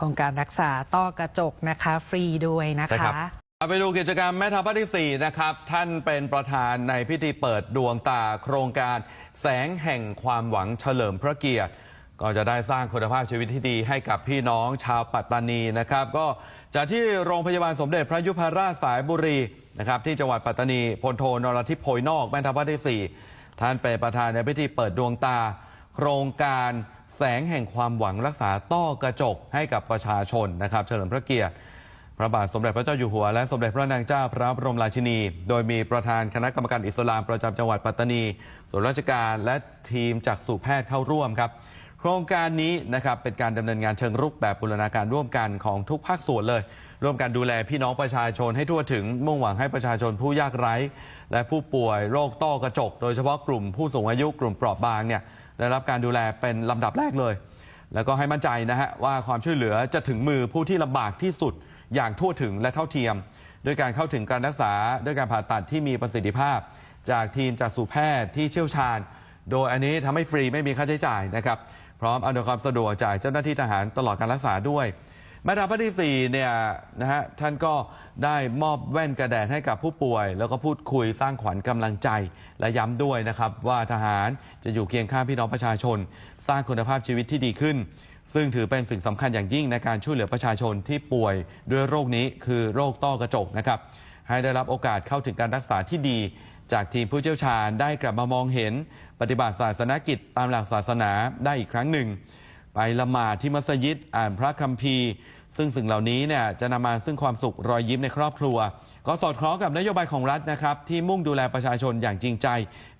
โครงการรักษาต้อกระจกนะคะฟรีด้วยนะคะ เอาไปดูกิจกรรมแม่ทัพภาคที่4นะครับ ท่านเป็นประธานในพิธีเปิดดวงตาโครงการแสงแห่งความหวังเฉลิมพระเกียรติก็จะได้สร้างคุณภาพชีวิตที่ดีให้กับพี่น้องชาวปัตตานีนะครับ ก็จากที่โรงพยาบาลสมเด็จพระยุพราชสายบุรีนะครับที่จังหวัดปัตตานีพลโทนรทิพย์โพยนอกแม่ทัพภาคที่ 4 ท่านเป็นประธานในพิธีเปิดดวงตา โครงการ แสงแห่งความหวังรักษาต้อกระจกให้กับประชาชนนะครับ เฉลิมพระเกียรติ พระบาทสมเด็จพระเจ้าอยู่หัว และสมเด็จพระนางเจ้าพระบรมราชินี โดยมีประธานคณะกรรมการอิสลามประจำจังหวัดปัตตานี ส่วนราชการและทีมจากสู่แพทย์เข้าร่วมครับโครงการนี้นะครับเป็นการดำเนินงานเชิงรุกแบบบูรณาการร่วมกันของทุกภาคส่วนเลย ร่วมกันดูแลพี่น้องประชาชนให้ทั่วถึง มุ่งหวังให้ประชาชนผู้ยากไร้ และผู้ป่วยโรคต้อกระจก โดยเฉพาะกลุ่มผู้สูงอายุกลุ่มเปราะบางเนี่ย ได้รับการดูแลเป็นลำดับแรกเลย แล้วก็ให้มั่นใจนะฮะว่าความช่วยเหลือจะถึงมือผู้ที่ลำบากที่สุดอย่างทั่วถึงและเท่าเทียม ด้วยการเข้าถึงการรักษา ด้วยการผ่าตัดที่มีประสิทธิภาพ จากทีมจากสู่แพทย์ที่เชี่ยวชาญ โดยอันนี้ทำให้ฟรีไม่มีค่าใช้จ่ายนะครับ พร้อมอำนวยความสะดวกจากเจ้าหน้าที่ทหารตลอดการรักษาด้วย มาตราภาคที่ 4 เนี่ยนะฮะท่านก็ได้มอบแว่นกระแดดให้กับผู้ป่วย แล้วก็พูดคุยสร้างขวัญกำลังใจ และย้ำด้วยนะครับ ว่าทหารจะอยู่เคียงข้างพี่น้องประชาชน สร้างคุณภาพชีวิตที่ดีขึ้น ซึ่งถือเป็นสิ่งสำคัญอย่างยิ่งในการช่วยเหลือประชาชนที่ป่วยด้วยโรคนี้คือโรคต้อกระจกนะครับให้ได้รับโอกาสเข้าถึงการรักษาที่ดี จากทีมผู้เชี่ยวชาญได้กลับมามองเห็น ปฏิบัติศาสนกิจตามหลักศาสนาได้อีกครั้งหนึ่ง ไปละหมาดที่มัสยิดอ่านพระคัมภีร์ ซึ่งสิ่งเหล่านี้เนี่ยจะนำมาซึ่งความสุขรอยยิ้มในครอบครัว ก็สอดคล้องกับนโยบายของรัฐนะครับ ที่มุ่งดูแลประชาชนอย่างจริงใจ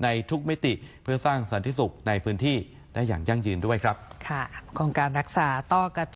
ในทุกมิติ เพื่อสร้างสันติสุขในพื้นที่ได้อย่างยั่งยืนด้วยครับ ค่ะโครงการรักษาต้อกระ